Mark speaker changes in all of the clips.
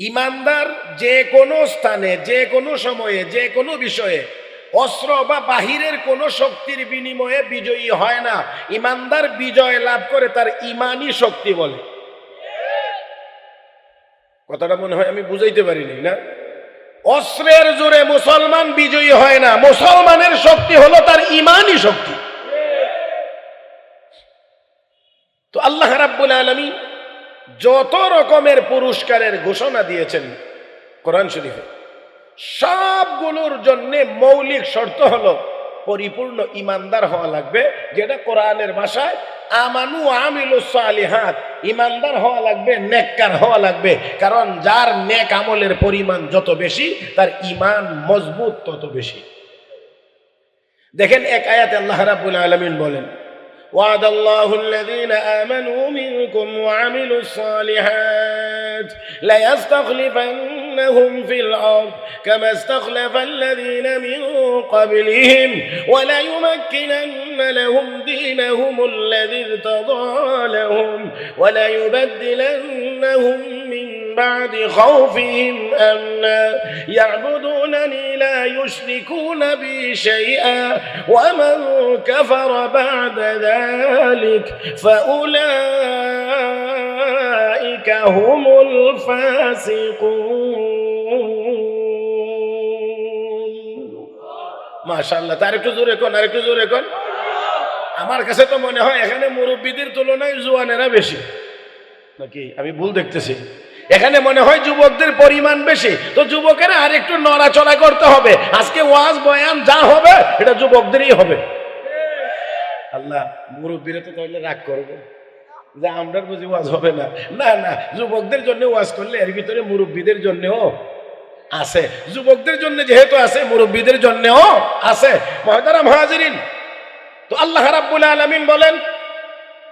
Speaker 1: ইমানদার যে কোনো স্থানে, যে কোনো সময়ে, যে কোনো বিষয়ে, অস্ত্র বা বাহিরের কোনো শক্তির বিনিময়ে বিজয়ী হয় না। ইমানদার বিজয় লাভ করে তার ইমানই শক্তি বলে। কথাটা মনে হয় আমি বুঝাইতে পারিনি, না? অস্ত্রের জোরে মুসলমান বিজয়ী হয় না। মুসলমানের শক্তি হলো তার ইমানই শক্তি। তো আল্লাহ রাব্বুল আলমী যত রকমের পুরস্কারের ঘোষণা দিয়েছেন কোরআন শরীফে, সবগুলোর জন্য মৌলিক শর্ত হলো পরিপূর্ণ ইমানদার হওয়া লাগবে, যেটা কোরআনের ভাষায়, আমানু আমিলুসালিহাত ইমানদার হওয়া লাগবে, নেককার হওয়া লাগবে, কারণ যার নেক আমলের পরিমাণ যত বেশি, তার ইমান মজবুত তত বেশি। দেখেন এক আয়াতে আল্লাহ রাব্বুল আলামিন বলেন وعد الله الذين آمنوا منكم وعملوا الصالحات ليستخلفنهم في الأرض كما استخلف الذين من قبلهم وليمكنن لهم دينهم الذي ارتضى لهم وليبدلنهم من بعد خوفهم أمنا يعبدونني لا يشركون بي شيئا ومن كفر بعد ذلك فأولئك هم الفاسقون ما شاء الله تعرف জোরে কোন আর একটু জোরে কোন আমার কাছে তো মনে হয় এখানে মুরব্বীদের তুলনায় জোয়ানেরা বেশি নাকি আমি ভুল দেখতেছি এখানে মনে হয় যুবকদের পরিমাণ বেশি। তো যুবকেরা আর একটু নড়াচড়া করতে হবে। আজকে ওয়াজ, বয়ান যা হবে, এটা যুবকদেরই হবে। আল্লাহ, মুরব্বীরা তো তাহলে রাগ করবে। যে আমরা বুঝি ওয়াজ হবে না। না না, যুবকদের জন্য ওয়াজ করলে এর ভিতরে মুরব্বীদের জন্যও আছে। যুবকদের জন্য যেহেতু আছে, মুরব্বীদের জন্যও আছে। মহাদারা মহাজিরিন, তো আল্লাহ রাব্বুল আলামিন বলেন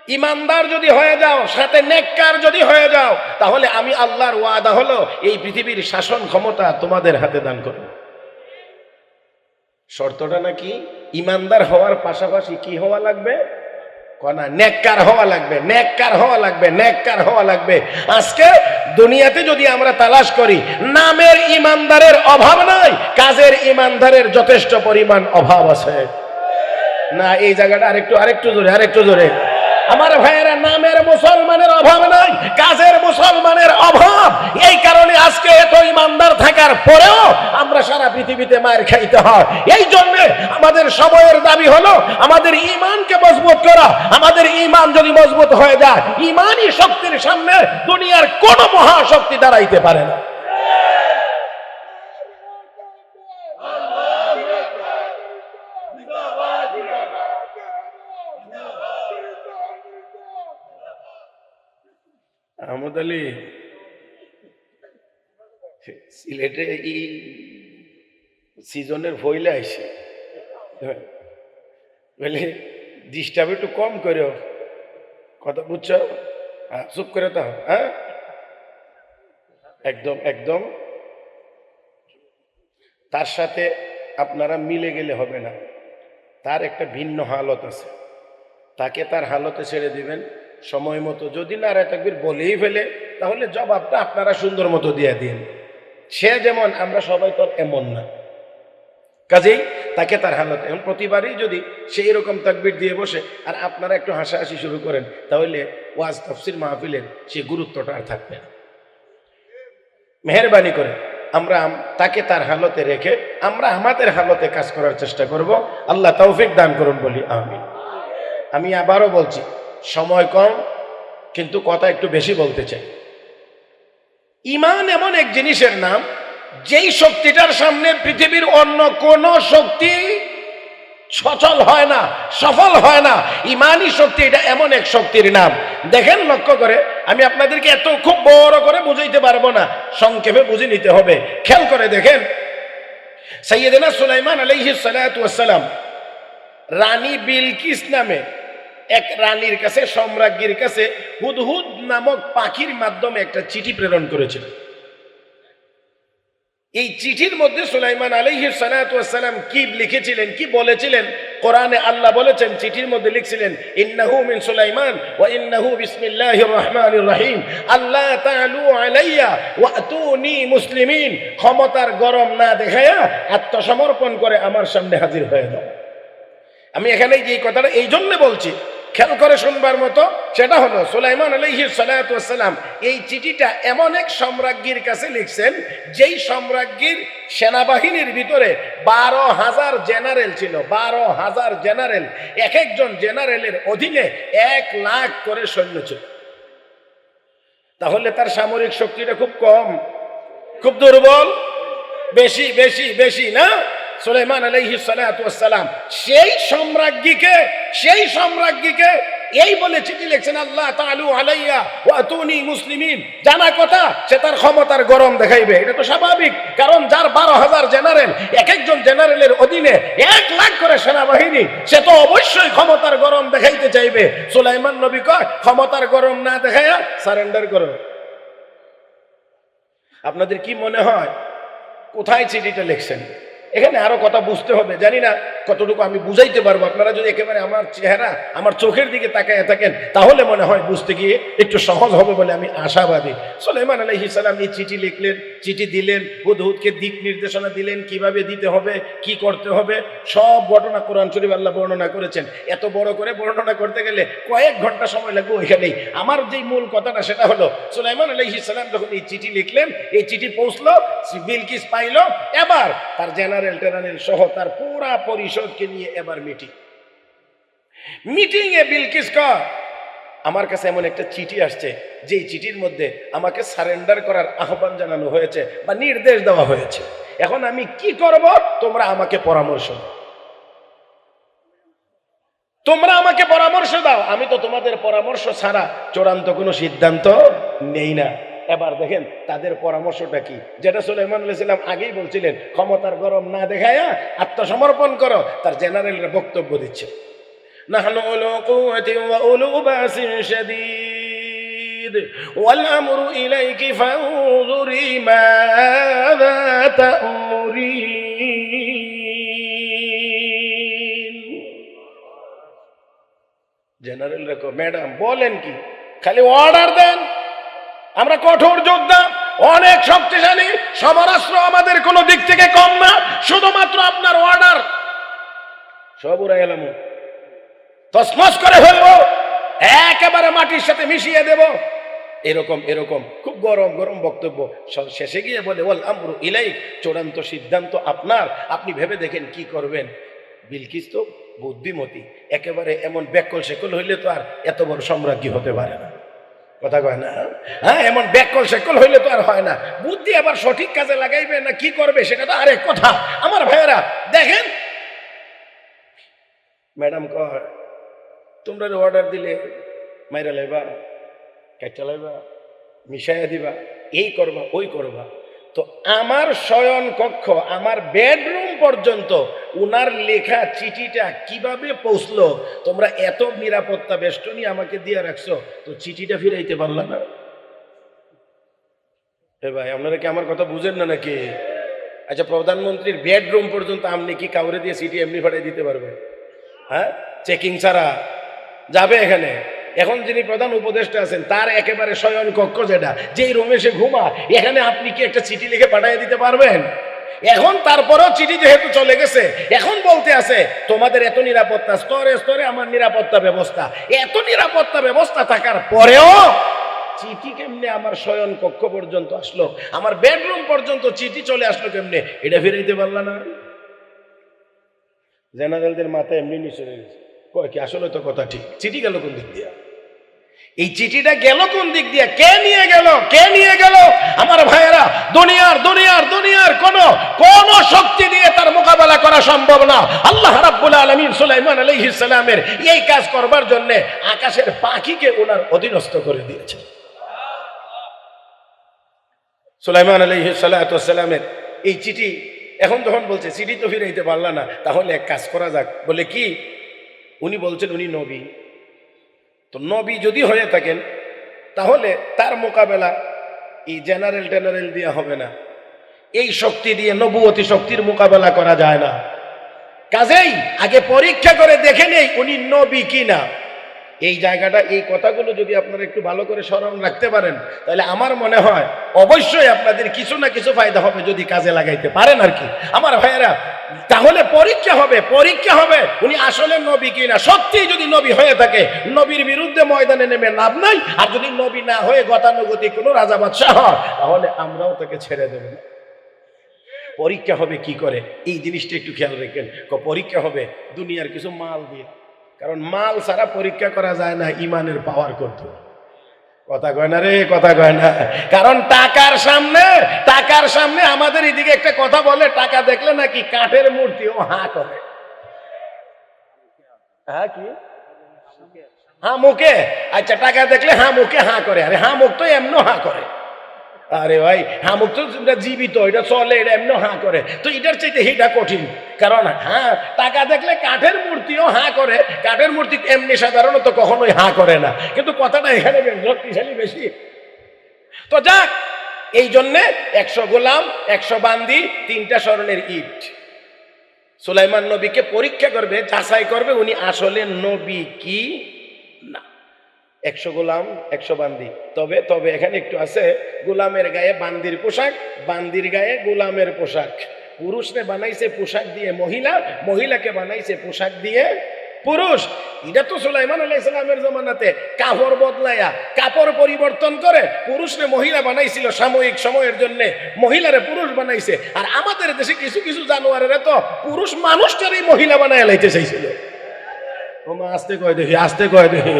Speaker 1: ইমানদার যদি হয়ে যাও, সাথে নেককার যদি হয়ে যাও, তাহলে আমি আল্লাহর ওয়াদা হলো এই পৃথিবীর শাসন ক্ষমতা তোমাদের হাতে দান করব। শর্তটা নাকি ইমানদার হওয়ার পাশাপাশি কি হওয়া লাগবে? কনা নেককার হওয়া লাগবে, নেককার হওয়া লাগবে, নেককার হওয়া লাগবে। আজকে দুনিয়াতে যদি আমরা তালাশ করি, নামের ইমানদারের অভাব নাই, কাজের ইমানদারের যথেষ্ট পরিমাণ অভাব আছে। না, এই জায়গাটা আরেকটু আরেকটু জোরে আরেকটু জোরে। আমার ভাইয়েরা, নামের মুসলমানের অভাব নাই, কাজের মুসলমানের অভাব। এই কারণে আজকে এত ইমানদার থাকার পরেও আমরা সারা পৃথিবীতে মায়ের খাইতে হয়। এই জন্য আমাদের সময়ের দাবি হলো, আমাদের ইমানকে মজবুত করা। আমাদের ইমান যদি মজবুত হয়ে যায়, ইমানই শক্তির সামনে দুনিয়ার কোন মহাশক্তি দাঁড়াইতে পারে না। আহমদ আলী সিলেটে এই সিজনের ভইলে আইসে। বলে ডিস্টার্ব একটু কম করো কথা বুঝছ? চুপ করে তো হ্যাঁ? একদম একদম। তার সাথে আপনারা মিলে গেলে হবে না। তার একটা ভিন্ন হালত আছে। তাকে তার হালতে ছেড়ে দিবেন। সময় মতো যদি নারা তাকবির বলেই ফেলে, তাহলে জবাবটা আপনারা সুন্দর মতো দিয়ে দিন। সে যেমন, আমরা সবাই তো এমন না। কাজেই তাকে তার হালত এখন প্রতিবারই যদি সেই রকম তাকবির দিয়ে বসে, আর আপনারা একটু হাসাহাসি শুরু করেন, তাহলে ওয়াজ তফসির মাহফিলের সেই গুরুত্বটা আর থাকবে না। মেহরবানি করে আমরা তাকে তার হালতে রেখে, আমরা আমাদের হালতে কাজ করার চেষ্টা করব। আল্লাহ তৌফিক দান করুন বলি আমি আমি আবারও বলছি সময় কম, কিন্তু কথা একটু বেশি বলতে চাই। ইমান এমন এক জিনিসের নাম, যেই শক্তিটার সামনে পৃথিবীর অন্য কোন শক্তি সচল হয় না, সফল হয় না। ইমানই শক্তি, এটা এমন এক শক্তির নাম। দেখেন লক্ষ্য করে, আমি আপনাদেরকে এত খুব বড় করে বুঝাইতে পারব না। সংক্ষেপে বুঝে নিতে হবে। খেয়াল করে দেখেন। সৈয়দনা সুলাইমান ওয়াসসালাম রানী বিলকিস নামে এক রানীর কাছে, সম্রাজ্ঞীর কাছে হুদহুদ নামক পাখির মাধ্যমে একটা চিঠি প্রেরণ করেছিল। এই চিঠির মধ্যে সুলাইমান আলাইহিস সালাম কি লিখেছিলেন, কি বলেছিলেন? কোরআনে আল্লাহ বলেছেন, চিঠির মধ্যে লিখছিলেন, ইন্নাহু মিন সুলাইমান ওয়া ইন্নাহু বিসমিল্লাহির রহমানির রহিম। আল্লাহ তাআলু আলাইয়া ওয়াতুনি মুসলিমিন। ক্ষমতার গরম না দেখায়া আত্মসমর্পণ করে আমার সামনে হাজির হয়ে যাও। আমি এখানে যে কথাটা এই জন্য বলছি খেয়াল করে শুনবার মতো, সেটা হলো সুলাইমান আলহি সালাম এই চিঠিটা এমন এক সম্রাজ্ঞীর কাছে লিখছেন, যেই সম্রাজ্ঞীর সেনাবাহিনীর ভিতরে বারো হাজার জেনারেল ছিল, বারো হাজার জেনারেল, এক একজন জেনারেলের অধীনে এক লাখ করে সৈন্য ছিল। তাহলে তার সামরিক শক্তিটা খুব কম, খুব দুর্বল, বেশি বেশি বেশি না? সুলাইমান আলাইহি সালাম সেই সম্রাজ্ঞীকে সেই সম্রাজ্ঞীকে এই বলে চিঠি লিখছেন, আল্লাহ তালু আলাইয়া তুনি মুসলিমিন। জানা কথা, সে তার ক্ষমতার গরম দেখাইবে। এটা তো স্বাভাবিক, কারণ যার বারো হাজার জেনারেল, এক একজন জেনারেলের অধীনে এক লাখ করে সেনাবাহিনী, সে তো অবশ্যই ক্ষমতার গরম দেখাইতে চাইবে। সুলাইমান নবী কয়, ক্ষমতার গরম না দেখাইয়া সারেন্ডার করো। আপনাদের কি মনে হয়, কোথায় চিঠিটা লিখছেন? এখানে আরও কথা বুঝতে হবে। জানি না কতটুকু আমি বুঝাইতে পারব। আপনারা যদি একেবারে আমার চেহারা, আমার চোখের দিকে তাকায় থাকেন, তাহলে মনে হয় বুঝতে গিয়ে একটু সহজ হবে বলে আমি আশাবাদী। সোলেমান আলহি সালাম এই চিঠি লিখলেন, চিঠি দিলেন, হুদহুদকে দিক নির্দেশনা দিলেন, কীভাবে দিতে হবে, কি করতে হবে, সব ঘটনা কোরআন শরীফ আল্লাহ বর্ণনা করেছেন। এত বড় করে বর্ণনা করতে গেলে কয়েক ঘণ্টা সময় লাগবে ওইখানেই। আমার যেই মূল কথাটা সেটা হলো, সুলাইমান আলহি সালাম যখন এই চিঠি লিখলেন, এই চিঠি পৌঁছলো বিলকিস পাইলো, এবার তার জেনারেল টেনারেল সহ তার পুরা পরিষদকে নিয়ে এবার মিটিং। মিটিং এ বিলকিস কর। আমার কাছে এমন একটা চিঠি আসছে, যেই চিঠির মধ্যে আমাকে সারেন্ডার করার আহ্বান জানানো হয়েছে বা নির্দেশ দেওয়া হয়েছে। এখন আমি কি করব? তোমরা আমাকে পরামর্শ দাও। তোমরা আমাকে পরামর্শ দাও। আমি তো তোমাদের পরামর্শ ছাড়া চূড়ান্ত কোনো সিদ্ধান্ত নেই না। এবার দেখেন তাদের পরামর্শটা কি যেটা সুলাইমান আলাইসাল্লাম আগেই বলছিলেন ক্ষমতার গরম না দেখায়া আত্মসমর্পণ করো তার জেনারেলরা বক্তব্য দিচ্ছে نحن أولو قوة وأولو بأس شديد والأمر إليك فانظري ماذا تأمرين জেনারেল রেখো ম্যাডাম বলেন কি খালি অর্ডার দেন আমরা কঠোর যোদ্ধা, অনেক শক্তিশালী। সমরাস্ত্র আমাদের কোনো দিক থেকে কম না, শুধুমাত্র আপনার অর্ডার সব উড়াই এলাম। তসমস করে ফেলব একেবারে মাটির সাথে মিশিয়ে দেব। এরকম এরকম, খুব গরম গরম বক্তব্য। শেষে গিয়ে বলে বল আমরু ইলাই চূড়ান্ত সিদ্ধান্ত আপনার। আপনি ভেবে দেখেন কি করবেন। বিলকিস তো বুদ্ধিমতী। একেবারে এমন ব্যাকল সেকল হইলে তো আর এত বড় সম্রাজ্ঞী হতে পারে না। কথা কয় না? হ্যাঁ এমন ব্যাকল সেকল হইলে তো আর হয় না। বুদ্ধি আবার সঠিক কাজে লাগাইবে না, কি করবে সেটা তো আরেক কথা। আমার ভাইয়েরা, দেখেন। ম্যাডাম কয়, তোমরা অর্ডার দিলে, মাইরা লাইবা কেটে লাইবা, মিশাইয়া দিবা, এই করবা, ওই করবা। তো আমার শয়ন কক্ষ আমার বেডরুম পর্যন্ত উনার লেখা চিঠিটা কীভাবে পৌঁছলো? তোমরা এত নিরাপত্তা বেষ্টনী আমাকে দিয়ে রাখছো, তো চিঠিটা ফিরাইতে পারলা না। এ ভাই, আপনারা কি আমার কথা বুঝেন না নাকি? আচ্ছা প্রধানমন্ত্রীর বেডরুম পর্যন্ত আপনি কি কাউরে দিয়ে চিঠি এমনি ফাটাই দিতে পারবে হ্যাঁ? চেকিং ছাড়া যাবে এখানে? এখন যিনি প্রধান উপদেষ্টা আছেন, তার একেবারে শয়ন কক্ষ যেটা, যেই রুমে সে ঘুমা এখানে আপনি কি একটা চিঠি লিখে পাঠিয়ে দিতে পারবেন? এখন তারপরেও চিঠি যেহেতু চলে গেছে, এখন বলতে আছে, তোমাদের এত নিরাপত্তা, স্তরে স্তরে আমার নিরাপত্তা ব্যবস্থা। এত নিরাপত্তা ব্যবস্থা থাকার পরেও চিঠি কেমনে আমার শয়ন কক্ষ পর্যন্ত আসলো? আমার বেডরুম পর্যন্ত চিঠি চলে আসলো কেমনে? এটা ফিরাইতে পারলা না? জেনারেলদের মাথায় এমনি নিচে কয় কি, আসলে তো কথা ঠিক। চিঠি গেল কোন দিক দিয়া? এই চিঠিটা গেল কোন দিক দিয়ে? কে নিয়ে গেল? কে নিয়ে গেল? আমার ভাইয়েরা, দুনিয়ার দুনিয়ার দুনিয়ার কোন কোন শক্তি দিয়ে তার মোকাবেলা করা সম্ভব না। আল্লাহ রাব্বুল আলামিন সুলাইমান আলাইহিস সালামের এই কাজ করবার জন্য আকাশের পাখিকে ওনার অধীনস্থ করে দিয়েছে। সুলাইমান আলাইহিস সালামের এই চিঠি, এখন যখন বলছে চিঠি তো ফিরাইতে পারলা না, তাহলে এক কাজ করা যাক। বলে কি? উনি বলছেন, উনি নবী। তো নবী যদি হয়ে থাকেন, তাহলে তার মোকাবেলা এই জেনারেল টেনারেল দিয়ে হবে না। এই শক্তি দিয়ে নবুয়তি শক্তির মোকাবেলা করা যায় না। কাজেই আগে পরীক্ষা করে দেখে নেই উনি নবী কিনা। এই জায়গাটা, এই কথাগুলো যদি আপনারা একটু ভালো করে স্মরণ রাখতে পারেন, তাহলে আমার মনে হয় অবশ্যই আপনাদের কিছু না কিছু ফায়দা হবে যদি কাজে লাগাইতে পারেন আর কি। আমার ভাইয়েরা, তাহলে পরীক্ষা হবে পরীক্ষা হবে। উনি আসলে নবী কিনা? সত্যি যদি নবী হয়ে থাকে, নবীর বিরুদ্ধে ময়দানে নেমে লাভ নাই, আর যদি নবী না হয়ে গতানুগতিক কোনো রাজা বাদশাহ হয়, তাহলে আমরাও তাকে ছেড়ে দেব পরীক্ষা হবে কি করে? এই জিনিসটা একটু খেয়াল রাখেন। পরীক্ষা হবে দুনিয়ার কিছু মাল দিয়ে। কারণ মাল ছাড়া পরীক্ষা করা যায় না, ইমানের পাওয়ার করতে কথা কয় না রে, কথা কয় না। কারণ টাকার সামনে টাকার সামনে আমাদের এদিকে একটা কথা বলে, টাকা দেখলে নাকি কাঠের মূর্তি ও হা করে। হ্যাঁ কি? হ্যাঁ মুখে? আচ্ছা টাকা দেখলে হ্যাঁ মুখে হ্যাঁ করে। আরে হ্যাঁ মুখ তো এমনও হ্যাঁ করে। আরে ভাই হামুক তো জীবিত, এটা চলে, এটা এমনি হাঁ করে। তো এটার চাইতে এটা কঠিন। কারণ হ্যাঁ টাকা দেখলে কাঠের মূর্তিও হাঁ করে। কাঠের মূর্তি এমনি সাধারণত কখনোই হাঁ করে না। কিন্তু কথাটা এখানে শক্তিশালী বেশি। তো যাক, এই জন্যে একশো গোলাম, একশো বান্দি, তিনটা স্মরণের ইট। সুলাইমান নবীকে পরীক্ষা করবে, যাচাই করবে, উনি আসলে নবী কি? না। একশো গোলাম, একশো বান্দি। তবে তবে এখানে একটু আছে, গোলামের গায়ে বান্দির পোশাক, বান্দির গায়ে গোলামের পোশাক। পুরুষরে বানাইছে পোশাক দিয়ে মহিলা, মহিলাকে বানাইছে পোশাক দিয়ে পুরুষ। এটা তো সুলাইমান আলাহ ইসলামের জমানাতে কাপড় বদলাইয়া কাপড় পরিবর্তন করে পুরুষরে মহিলা বানাইছিল সাময়িক সময়ের জন্য। মহিলারে পুরুষ বানাইছে। আর আমাদের দেশে কিছু কিছু জানোয়ারেরা তো পুরুষ মানুষটারই মহিলা বানায় লাইতে চাইছিল। আস্তে কয় দেখি, আস্তে কয় দেখি।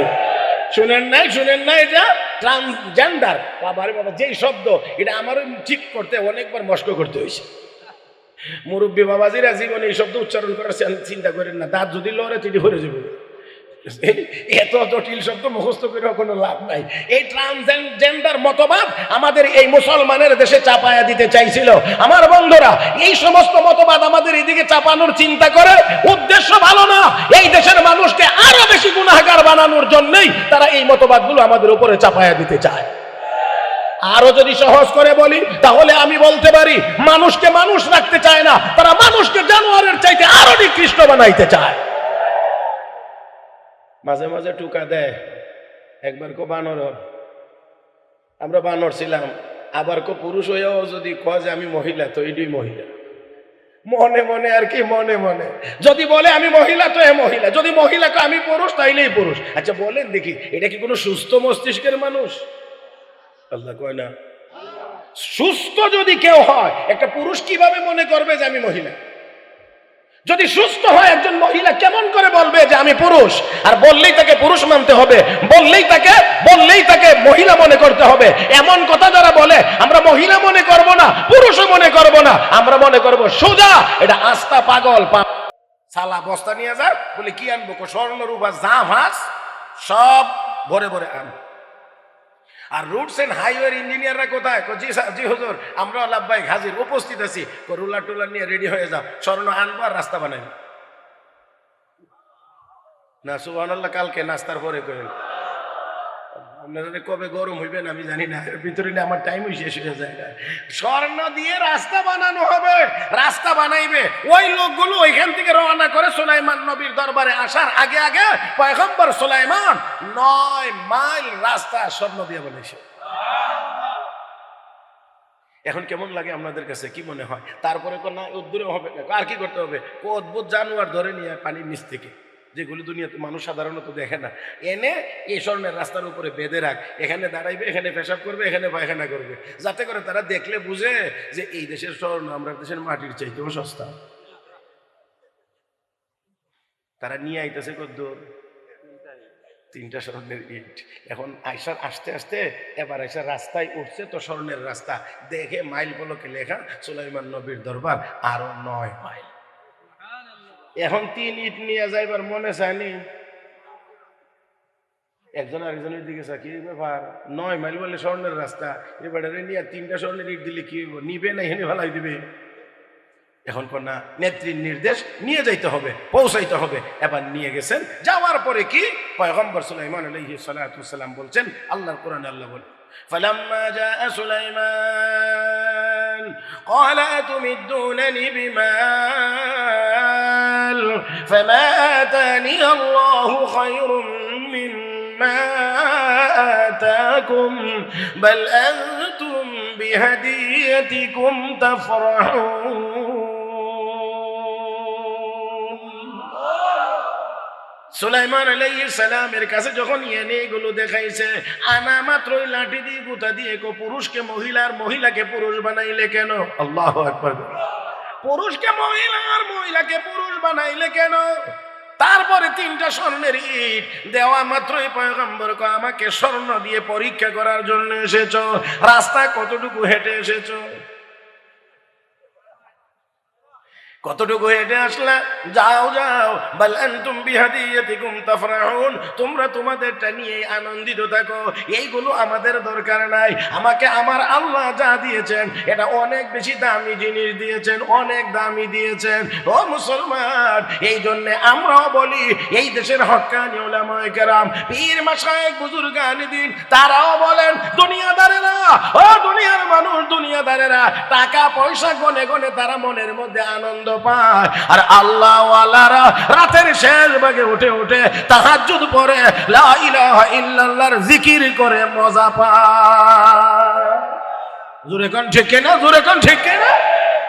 Speaker 1: শুনেন নাই শুনেন নাই এটা? ট্রান্সজেন্ডার বাবারে বাবা, যেই শব্দ, এটা আমারও ঠিক করতে অনেকবার মস্ক করতে হয়েছে। মুরব্বী বাবাজিরা জীবনে এই শব্দ উচ্চারণ করার চিন্তা করেন না, দাঁত যদি লড়ে তিনি ভরে যাবে। এত জটিল শব্দ মুখস্থ করে কোনো লাভ নাই। এই ট্রান্সজেন্ডার মতবাদ আমাদের এই মুসলমানের দেশে চাপায়া দিতে চাইছিল। আমার বন্ধুরা, এই সমস্ত মতবাদ আমাদের এদিকে চাপানোর চিন্তা করে, উদ্দেশ্য ভালো না। এই দেশের মানুষকে আরও বেশি গুণাগার বানানোর জন্যই তারা এই মতবাদগুলো আমাদের উপরে চাপায়া দিতে চায়। আরও যদি সহজ করে বলি, তাহলে আমি বলতে পারি, মানুষকে মানুষ রাখতে চায় না, তারা মানুষকে জানোয়ারের চাইতে আরও নিকৃষ্ট বানাইতে চায়। মাঝে মাঝে টুকা দেয়। একবার কো বানর। আমরা বানর ছিলাম। আবার কো পুরুষ হয়েও যদি কয় যে আমি মহিলা, তো এটাই মহিলা। মনে মনে আর কি মনে মনে। যদি বলে আমি মহিলা, তো এ মহিলা। যদি মহিলা কয় আমি পুরুষ, তাইলেই পুরুষ। আচ্ছা বলেন দেখি, এটা কি কোনো সুস্থ মস্তিষ্কের মানুষ? আল্লাহ কয় না। সুস্থ যদি কেউ হয়, একটা পুরুষ কীভাবে মনে করবে যে আমি মহিলা? যদি সুস্থ হয় একজন মহিলা কেমন করে বলবে যে আমি পুরুষ? আর বললেই তাকে পুরুষ মানতে হবে। বললেই তাকে বললেই তাকে মহিলা মনে করতে হবে। এমন কথা যারা বলে, আমরা মহিলা মনে করব না, পুরুষও মনে করব না, আমরা মনে করব সোজা, এটা আস্থা পাগল সালা বস্তা নিয়ে যা, বলে কি আনব স্বর্ণ রূপা যা সব ভরে ভরে আন আর রুটস এন্ড হাইওয়ে ইঞ্জিনিয়াররা কোথায়? জি জি হুজুর, আমরা আল্লাহবাই হাজির, উপস্থিত আছি। রুলা রুলার টুলার নিয়ে রেডি হয়ে যাও। স্বর্ণ আনব আর রাস্তা বানাই না সুবাহ কালকে নাস্তার পরে করেন আপনাদের কবে গরম হইবেন আমি জানি না। এর ভিতরে আমার টাইমই শেষ হয়ে যায় স্বর্ণ দিয়ে রাস্তা বানানো হবে, রাস্তা বানাইবে। ওই লোকগুলো ওইখান থেকে রওনা করে সুলাইমান নবীর দরবারে আসার আগে আগে পয়গম্বর সুলাইমান নয় মাইল রাস্তা স্বর্ণ দিয়ে বানাইছে। এখন কেমন লাগে আপনাদের কাছে? কি মনে হয়? তারপরে না উদ্দূরে হবে না। আর কি করতে হবে? অদ্ভুত জানোয়ার ধরে নিয়ে পানির নিচ থেকে। যেগুলো দুনিয়াতে মানুষ সাধারণত দেখে না। এনে এই স্বর্ণের রাস্তার উপরে বেঁধে রাখ। এখানে দাঁড়াইবে, এখানে পেশাব করবে, এখানে পায়খানা করবে। যাতে করে তারা দেখলে বুঝে যে এই দেশের স্বর্ণ আমরা দেশের মাটির চাইতেও সস্তা। তারা নিয়ে আইতেছে কদ্দূর তিনটা স্বর্ণের ইট। এখন আইসার আসতে আসতে এবার আইসা রাস্তায় উঠছে তো স্বর্ণের রাস্তা। দেখে মাইল পলকে লেখা সুলাইমান নবীর দরবার, আরও নয় মাইল। এখন তিন ইট নিয়ে যাইবার মনে চায়নি একজন আরেকজনের দিকে চা কি ব্যাপার নয় মাইল বলে স্বর্ণের রাস্তা এবারে নিয়ে তিনটা স্বর্ণের ইট দিলে কি হইব? নিবে না এখানে ভালাই দিবে এখন কন্যা নেত্রীর নির্দেশ নিয়ে যাইতে হবে পৌঁছাইতে হবে এবার নিয়ে গেছেন যাওয়ার পরে কি পয়গম্বর সুলাইমান আলাইহি সালাতু সালাম বলছেন আল্লাহর কোরআন আল্লাহ বলে فلما جاء سليمان قال أتمدونني بمال فما آتاني الله خير مما آتاكم بل أنتم بهديتكم تفرحون সুলাইমান আলাইহিস সালামের কাছে যখন এনে এগুলো দেখাইছে আনা মাত্রই লাঠি দিয়ে গুতা দিয়ে কো পুরুষকে মহিলার মহিলাকে পুরুষ বানাইলে কেন আল্লাহ আকবার পুরুষকে মহিলা আর মহিলাকে পুরুষ বানাইলে কেন? তারপরে তিনটা স্বর্ণের ইট দেওয়া মাত্রই পয়গম্বর আমাকে স্বর্ণ দিয়ে পরীক্ষা করার জন্য এসেছ। রাস্তা কতটুকু হেঁটে এসেছ? কতটুকু হেঁটে আসলা? যাও যাও। বল আনতুম বিহাদিয়াতিকুম তাফরাহুন। তোমরা তোমাদেরটা নিয়ে আনন্দিত থাকো। এইগুলো আমাদের দরকার নাই। আমাকে আমার আল্লাহ যা দিয়েছেন, এটা অনেক বেশি দামি জিনিস দিয়েছেন, অনেক দামি দিয়েছেন। ও মুসলমান, এই জন্যে আমরাও বলি, এই দেশের হক্কানি ওলামায়ে কেরাম, পীর মাশায়েখ বুজুর্গান দিন তারাও বলেন, দুনিয়াদারেরা, ও দুনিয়ার মানুষ, দুনিয়াদারেরা টাকা পয়সা গনে গনে তারা মনের মধ্যে আনন্দ পায়। আর আল্লাহ রাতের শেষ ভাগে উঠে উঠে তাহাজ্জুদ পরে লা ইল্লাল্লাহর জিকির করে মজা পায়। জোরে কোন, ঠিক না জোরে কোন, ঠিক না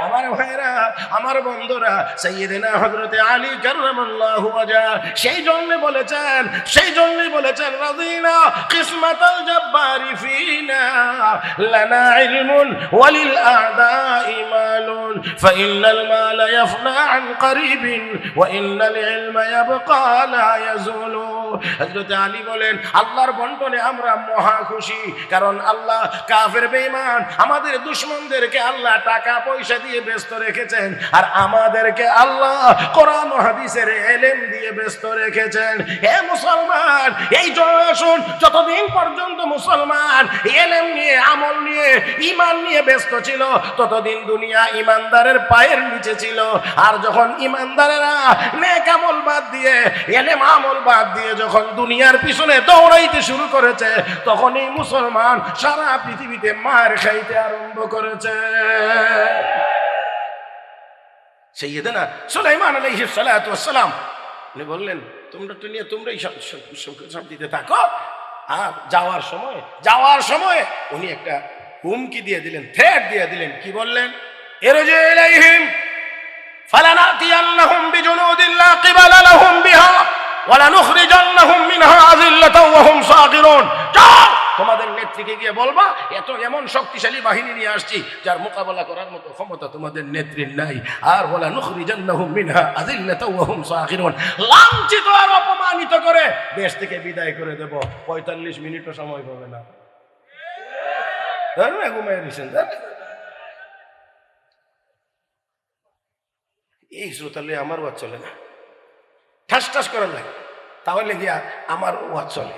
Speaker 1: আমার ভাইরা আমার বন্ধুরা সৈয়দিনা হযরতে আলী ওয়াজা, সেই জন্য বলেছেন, সেই জন্যই বলেছেন রাদিনা কিসমাতাল জাব্বারি ফিনা, লানা ইলমুন ওয়ালিল আ'দাই মালুন, ফাইন্নাল মালা ইয়াফনা আন করিবিন, ওয়া ইন্নাল ইলমা ইয়াবকা লা ইয়াজুলু। হযরতে আলী বলেন, আল্লাহর বন্টনে আমরা মহা খুশি, কারণ আল্লাহ কাফের বেঈমান, আমাদের দুশমনদেরকে আল্লাহ টাকা পয়সা দিয়ে ব্যস্ত রেখেছেন। আর আমাদেরকে আল্লাহ কোরআন হাদিসের এলেম দিয়ে ব্যস্ত রেখেছেন। হে মুসলমান, এই জন্য আসুন। যতদিন পর্যন্ত মুসলমান এলেম নিয়ে, আমল নিয়ে ইমান নিয়ে ব্যস্ত ছিল, ততদিন দুনিয়া ইমানদারের পায়ের নিচে ছিল। আর যখন ইমানদারেরা নেক আমল বাদ দিয়ে, এলেম আমল বাদ দিয়ে যখন দুনিয়ার পিছনে দৌড়াইতে শুরু করেছে, তখনই মুসলমান সারা পৃথিবীতে মার খাইতে আরম্ভ করেছে। সেইয়েদেনা সুলাইমান আলহি সালাম উনি বললেন, তোমরা তো নিয়ে তোমরাই সব দিতে থাকো। আর যাওয়ার সময় যাওয়ার সময় উনি একটা হুমকি দিয়ে দিলেন থ্রেট দিয়ে দিলেন। কি বললেন? এরজিলাইহিম ফালানাতিয়ান্নাহুম বিজুনুদিন লা লাহুম বিহা ওয়া লানুখরিজান্নাহুম মিনহা আযিল্লাতাও ওয়া হুম সাগিরুন। তোমাদের নেত্রীকে গিয়ে বলবা, এত এমন শক্তিশালী বাহিনী নিয়ে আসছি, যার মোকাবেলা করার মতো ক্ষমতা তোমাদের নেত্রীর নাই। আর বলা নুখরিজান্নাহুম মিনহা আযিল্লাতাও ওয়া হুম সাগিরুন। লাঞ্ছিত আর অপমানিত করে দেশ থেকে বিদায় করে দেব। 45 মিনিটও সময় পাবে না। ধরুন ঘুমাই দিয়েছেন এই শ্রোতালে আমার ওয়াজ চলে না। ঠাস ঠাস করার লাগে। তাহলে গিয়া আমার ওয়াজ চলে।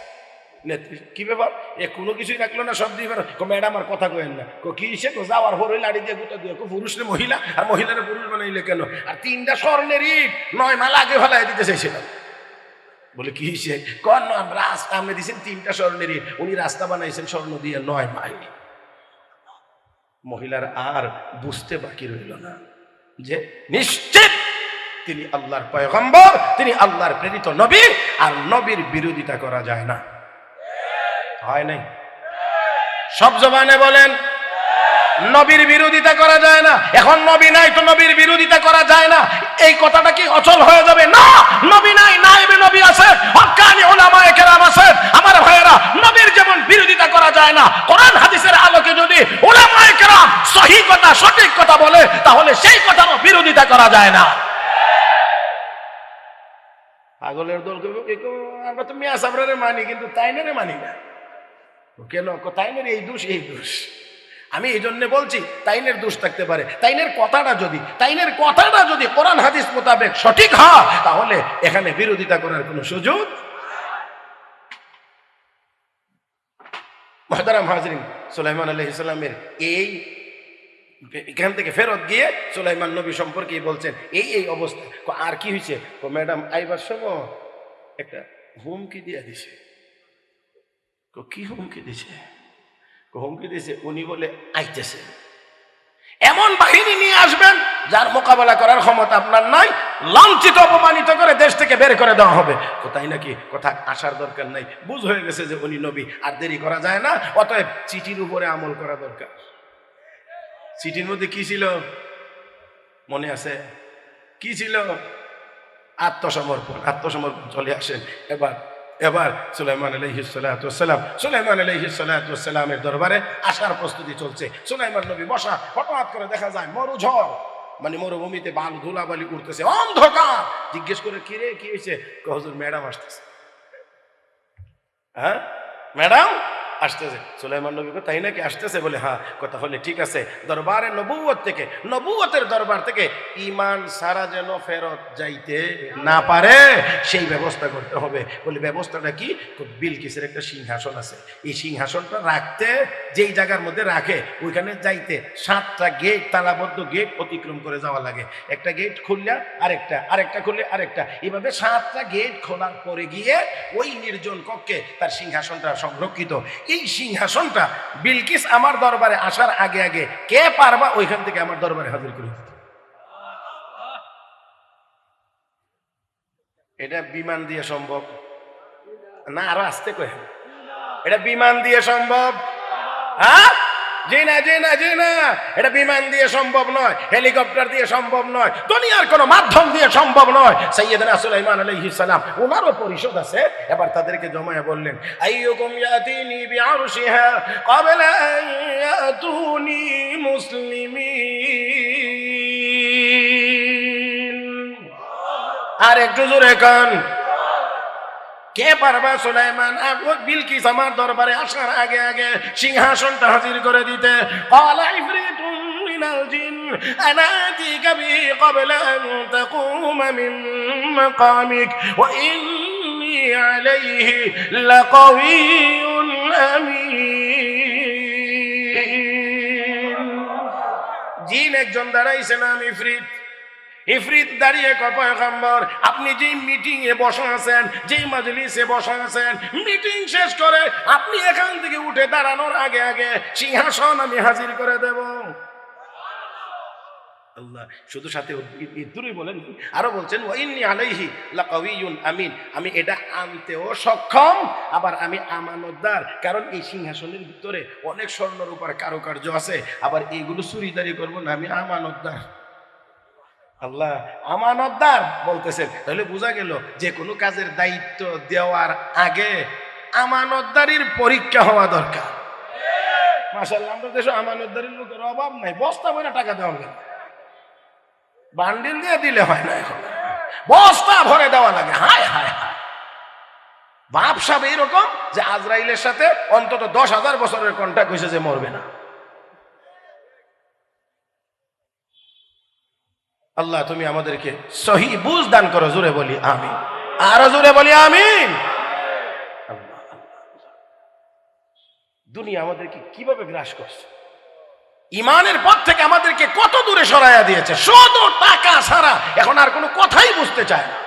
Speaker 1: কি ব্যাপার? এ, কোনো কিছুই রাখল না সব দিয়ে ম্যাডাম আর কথা কয়েন না। কো, কি সে, কো, যাওয়ার পর ওই লাড়ি দিয়ে গুতা দিয়ে পুরুষ রে মহিলা, আর মহিলারে পুরুষ বানাইলে কেন? আর তিনটা স্বর্ণের ইট, নয় মাল আগে ফেলাই দিতে চাইছিলাম। বলে, কি সে? কন রাস্তা আপনি দিয়েছেন তিনটা স্বর্ণের ইট, উনি রাস্তা বানাইছেন স্বর্ণ দিয়ে নয় মাইল। মহিলার আর বুঝতে বাকি রইল না যে, নিশ্চিত তিনি আল্লাহর পয়গম্বর, তিনি আল্লাহর প্রেরিত নবী, আর নবীর বিরোধিতা করা যায় না। হয় নাই। সব জবানে বলেন, নবীর বিরোধিতা করা যায় না। এখন নবী নাই তো নবীর বিরোধিতা করা যায় না। এই কথাটা কি অচল হয়ে যাবে? না, নবী নাই নাইবে নবী আছে হক্কানি ওলামায়ে কেরাম আছে। আমার ভাইয়েরা, নবীর যেমন বিরোধিতা করা যায় না, কোরআন হাদিসের আলোকে যদি ওলামায়ে কেরাম সহি কথা, সঠিক কথা বলে, তাহলে সেই কথারও বিরোধিতা করা যায় না। পাগলের দল আমরা তো মিয়া সাবরারে মানি, কিন্তু তাইনারে মানি না। কেন তাইনের এই দোষ এই দোষ। আমি এই জন্যে বলছি, তাইনের দোষ থাকতে পারে। তাইনের কথাটা যদি, তাইনের কথাটা যদি কোরআন হাদিস মোতাবেক সঠিক হয়, তাহলে এখানে বিরোধিতা করার কোনো সুযোগ মহতারাম হাজরিন, সুলাইমান আলহ ইসলামের এই, এখান থেকে ফেরত গিয়ে সুলাইমান নবী সম্পর্কে বলছেন, এই এই অবস্থা। আর কি হয়েছে ম্যাডাম আইবার সময় একটা হুমকি দিয়ে দিছে। কো, হুমকি দিছে? হুমকি দিছে উনি বলে আইতেছে। এমন বাহিনী নিয়ে আসবেন যার মোকাবেলা করার ক্ষমতা আপনার নাই লাঞ্ছিত অপমানিত করে দেশ থেকে বের করে দেওয়া হবে। কোথায় নাকি? কথা আসার দরকার নাই। বুঝ হয়ে গেছে যে উনি নবী আর দেরি করা যায় না অতএব চিঠির উপরে আমল করা দরকার। চিঠির মধ্যে কি ছিল? মনে আছে? কি ছিল? আত্মসমর্পণ। আত্মসমর্পণ চলে আসেন। এবার এবার সুলাইমান আলহিসাল্লাম সুলাইমান আলহিসাল্লামের দরবারে আসার প্রস্তুতি চলছে। সুলাইমান নবী বসা, হঠাৎ করে দেখা যায় মরু ঝড় মানে মরুভূমিতে বাল ধুলাবালি উঠতেছে, অন্ধকার। জিজ্ঞেস করে, কি রে, কি হয়েছে? হজুর, ম্যাডাম আসতেছে। হ্যাঁ ম্যাডাম? আসতেছে। সুলাইমান নবী তাই নাকি আসতেছে? বলে হ্যাঁ কথা হলে ঠিক আছে। দরবারে নবুয়ত থেকে নবুয়তের দরবার থেকে ইমান সারা যেন ফেরত যাইতে না পারে, সেই ব্যবস্থা করতে হবে। বলে, ব্যবস্থাটা কি? বিলকিসের একটা সিংহাসন আছে। এই সিংহাসনটা রাখতে, যেই জায়গার মধ্যে রাখে, ওইখানে যাইতে সাতটা গেট তালাবদ্ধ গেট অতিক্রম করে যাওয়া লাগে। একটা গেট খুললে আরেকটা আরেকটা খুললে আরেকটা। এভাবে সাতটা গেট খোলার পরে গিয়ে ওই নির্জন কক্ষে তার সিংহাসনটা সংরক্ষিত। এই সিংহাসনটা বিলকিস আমার দরবারে আসার আগে আগে কে পারবা ওইখান থেকে আমার দরবারে হাজির করে দিত? এটা বিমান দিয়ে সম্ভব? না, আরও আসতে কয়ে? এটা বিমান দিয়ে সম্ভব? হ্যাঁ? জি না জি না জি না এটা বিমান দিয়ে সম্ভব নয়, হেলিকপ্টার দিয়ে সম্ভব নয়, দুনিয়ার কোনো মাধ্যম দিয়ে সম্ভব নয়। সৈয়দনা সুলাইমান আলাইহিস সালাম ওনারও পরিষদ আছে। এবার তাদেরকে জমায়া বললেন, আইয়ুকুম ইয়াতিনি বিআরশিহা ক্বাবলা আন ইয়াতুনি মুসলিমিন। আর একটু জোরে কান। কে পারবা সুলাইমান? আবু বিলকিস আমার দরবারে আসার আগে আগে সিংহাসনটা হাজির করে দিতে। জিন জিন একজন দাঁড়াইছেন আমি ইফরিত ইফরিত দাঁড়িয়ে কপয়গম্বর আপনি যেই মিটিং এ বসা আছেন, যেই মাজলিসে বসা আছেন মিটিং শেষ করে আপনি এখান থেকে উঠে দাঁড়ানোর আগে আগে সিংহাসন আমি হাজির করে দেব। আল্লাহ, শুধু সাথে ইদ্দুরই বলেন আরও বলছেন ওয়াইন্নি আলাইহি লাকাউইয়ুন আমিন। আমি এটা আনতেও সক্ষম, আবার আমি আমানতদার, কারণ এই সিংহাসনের ভিতরে অনেক স্বর্ণর উপর কারুকার্য আছে। আবার এইগুলো চুরিদারি করব না, আমি আমানতদার। আল্লাহ আমানতদার বলতেছেন। তাহলে বোঝা গেল যে কোনো কাজের দায়িত্ব দেওয়ার আগে আমানতদারির পরীক্ষা হওয়া দরকার। মাসাল্লাহ আমাদের দেশে আমানতদারির লোকের অভাব নাই। বস্তা ভরে টাকা দেওয়া লাগে বান্ডিল দিয়ে দিলে হয় না এখন। বস্তা ভরে দেওয়া লাগে। হায় হায় হায়। বাপ সাহেব এইরকম যে আজরাইলের সাথে অন্তত দশ হাজার বছরের কন্ট্যাক্ট হয়েছে যে মরবে না। আল্লাহ, তুমি আমাদেরকে সহি বুঝ দান করো, জোরে বলি, আমিন। আরও জোরে বলি আল্লাহ। দুনিয়া আমাদেরকে কীভাবে গ্রাস করছে? ইমানের পথ থেকে আমাদেরকে কত দূরে সরাইয়া দিয়েছে? শুধু টাকা ছাড়া এখন আর কোনো কথাই বুঝতে চায় না।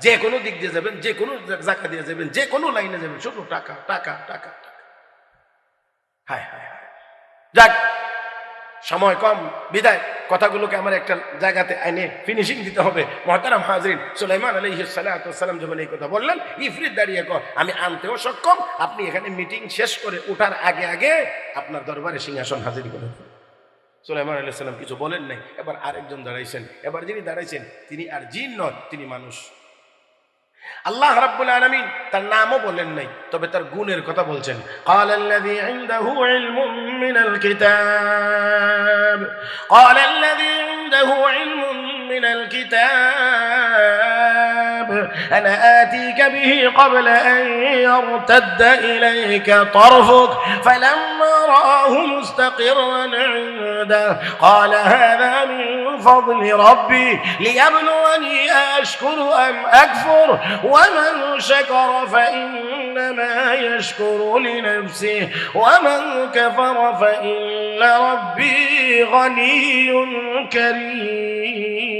Speaker 1: যে কোনো দিক দিয়ে যাবেন, যে কোনো জায়গা দিয়ে যাবেন, যে কোনো লাইনে যাবেন, শুধু টাকা টাকা টাকা টাকা। হায় হায় হায়। যাক সময় কম, বিদায়। কথাগুলোকে আমার একটা জায়গাতে আইনে ফিনিশিং দিতে হবে। মহতারাম হাজরিন সুলাইমান আলী সালাম যখন এই কথা বললেন ইফরিত দাঁড়িয়ে কর, আমি আনতেও সক্ষম। আপনি এখানে মিটিং শেষ করে ওঠার আগে আগে আপনার দরবারে সিংহাসন হাজির করে। সুলাইমান আলী সাল্লাম কিছু বলেন নাই। এবার আরেকজন দাঁড়াইছেন। এবার যিনি দাঁড়াইছেন, তিনি আর জিন নয় তিনি মানুষ। আল্লাহ রাব্বুল আলামিন তার নামও বলেন নাই তবে তার গুণের কথা বলছেন قال الذي عنده علم من الكتاب قال الذي عنده علم من الكتاب أنا آتيك به قبل أن يرتد إليك طرفك فلما رآه مستقرا عنده قال هذا من فضل ربي ليبلوني أشكر أم أكفر ومن شكر فإنما يشكر لنفسه ومن كفر فإن ربي غني كريم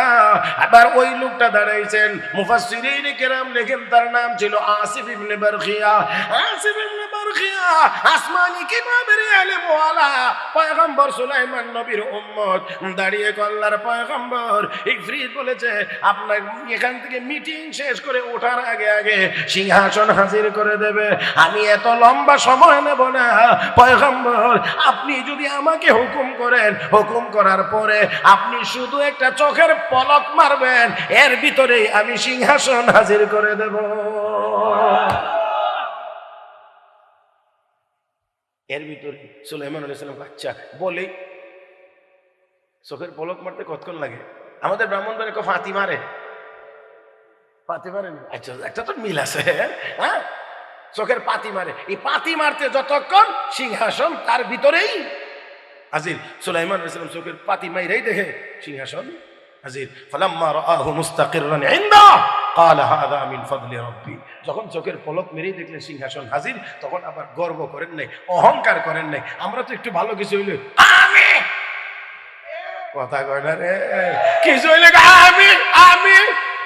Speaker 1: আবার ওই লোকটা দাঁড়াইছেন। মুফাসসিরিন কেরাম লেখেন, তার নাম ছিল আসিফ ইবনে বারখিয়া। আসিফ ইবনে বারখিয়া আসমানি কিতাবের পয়গম্বর সুলাইমান নবীর উম্মত। দাঁড়িয়ে কল্লার পয়গম্বর বলেছে, আপনার এখান থেকে মিটিং শেষ করে ওঠার আগে আগে সিংহাসন হাজির করে দেবে। আমি এত লম্বা সময় নেব না। পয়গম্বর, আপনি যদি আমাকে হুকুম করেন, হুকুম করার পরে আপনি শুধু একটা চোখের পলক মারবেন এর ভিতরেই আমি সিংহাসন হাজির করে দেব। এর ভিতরে সুলাইমান আলাইসালাম আচ্ছা বলি চোখের পলক মারতে কতক্ষণ লাগে? আমাদের ব্রাহ্মণ বাড়ি ফাঁতি মারে? পাতি মারে আচ্ছা একটা তো মিল আছে হ্যাঁ? চোখের পাতি মারে। এই পাতি মারতে যতক্ষণ সিংহাসন তার ভিতরেই হাজির। সুলাইমান চোখের পাতি মাইরাই দেখে সিংহাসন হাজির। ফালাম্মা রাআহু মুস্তাকিররান ইনদা। ক্বালা হাযা মিন ফাদলি রাব্বি। যখন চোখের পলক মেরেই দেখলে সিংহাসন হাজির, তখন আবার গর্ব করেন নাই, অহংকার করেন নাই। আমরা তো একটু ভালো কিছু হইল, আমি! কথা কয় রে। কিছু হইলে আমি আমি!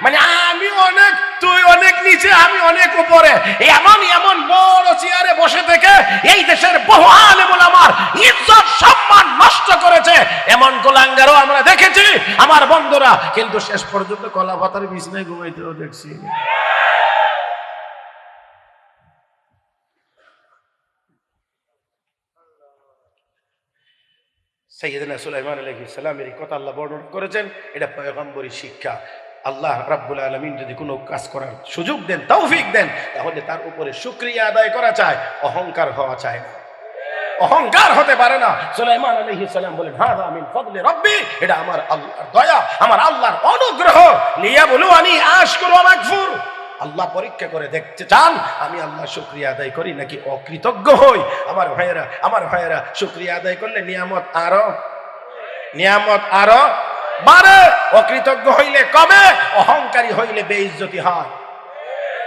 Speaker 1: মানে আমি অনেক, তুই অনেক নিচে, আমি অনেক উপরে। এমন এমন বড় চেয়ারে বসে থেকে এই দেশের বহু আলেমুল আমার ইজ্জত, সম্মান নষ্ট করেছে। এমন গোলাঙ্গারও আমরা দেখেছি, আমার বন্ধুরা। কিন্তু শেষ পর্যন্ত কলা পাতার বিছনায় ঘুমাইতেও দেখছি। সৈয়দনা সুলাইমান আলাইহিস এই কথা আল্লাহ বর্ণনা করেছেন, এটা পয়গম্বরী শিক্ষা। আল্লাহ রাব্বুল আলমিন যদি কোনো কাজ করার সুযোগ দেন, তৌফিক দেন, তাহলে তার উপরে শুক্রিয়া আদায় করা চায় অহংকার হওয়া চায় না। অহংকার হতে পারে না। সুলাইমান আলাইহিস সালাম বলেন হাদা মিন ফদলি রব্বি এটা আমার আল্লাহর দয়া, আমার আল্লাহর অনুগ্রহ। লিয়া বলু আমি আশকুরু ওয়া মাগফুর। আল্লাহ পরীক্ষা করে দেখতে চান, আমি আল্লাহ শুক্রিয়া আদায় করি নাকি অকৃতজ্ঞ হই? আমার ভাইয়েরা আমার ভাইয়েরা, শুক্রিয়া আদায় করলে নিয়ামত আরও নিয়ামত আরও বাড়ে অকৃতজ্ঞ হইলে কবে অহংকারী হইলে বেইজ্জতি হয়।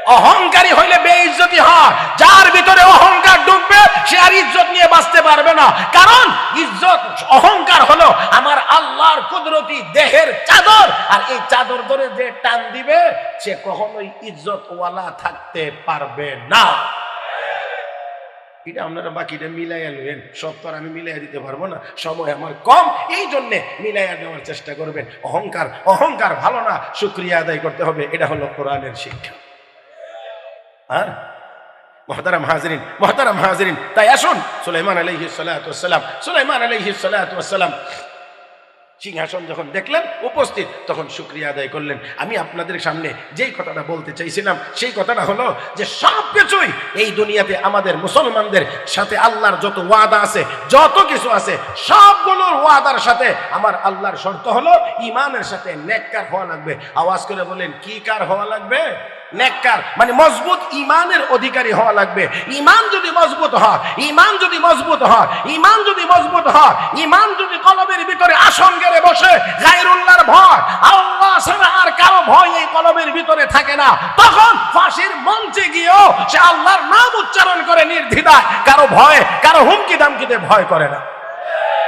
Speaker 1: অহংকারী হইলে বেইজ্জতি হয়। যার ভিতরে অহংকার ডুববে, সে আর ইজ্জত নিয়ে বাঁচতে পারবে না। কারণ ইজ্জত, অহংকার হলো আমার আল্লাহর কুদরতি দেহের চাদর। আর এই চাদর ধরে যে টান দিবে, সে কখনোই ইজ্জতওয়ালা থাকতে পারবে না। এটা আপনারা বাকিটা মিলাইয়া নেবেন সব তো আর আমি মিলাইয়া দিতে পারব না। সময় আমার কম। এই জন্যে মিলাইয়া নেওয়ার চেষ্টা করবেন। অহংকার অহংকার ভালো না। সুক্রিয়া আদায় করতে হবে। এটা হলো কোরআনের শিক্ষা। আর মহতারাম হাজরিন মহতারাম হাজরিন। তাই আসুন। সুলাইমান আলাইহি সালাম। সুলাইমান আলাইহি সালাম। সিংহাসন যখন দেখলেন, উপস্থিত, তখন শুক্রিয়া আদায় করলেন। আমি আপনাদের সামনে যেই কথাটা বলতে চাইছিলাম, সেই কথাটা হলো যে সব কিছুই এই দুনিয়াতে আমাদের মুসলমানদের সাথে আল্লাহর যত ওয়াদা আছে, যত কিছু আছে, সবগুলোর ওয়াদার সাথে আমার আল্লাহর শর্ত হলো ইমানের সাথে নেককার হওয়া লাগবে। আওয়াজ করে বলেন, কি কার হওয়া লাগবে? নেককার মানে মজবুত ইমানের অধিকারী হওয়া লাগবে। ইমান যদি মজবুত হয় ইমান যদি মজবুত হয় ইমান যদি মজবুত হয় ইমান যদি কলবের ভিতরে আসন গেড়ে বসে, গায়রুল্লাহর ভয়, আল্লাহ ছাড়া আর কারও ভয় এই কলবের ভিতরে থাকে না। তখন ফাঁসির মঞ্চে গিয়েও সে আল্লাহর নাম উচ্চারণ করে নির্দ্বিধায়। কারও ভয়, কারও হুমকি দামকিতে ভয় করে না।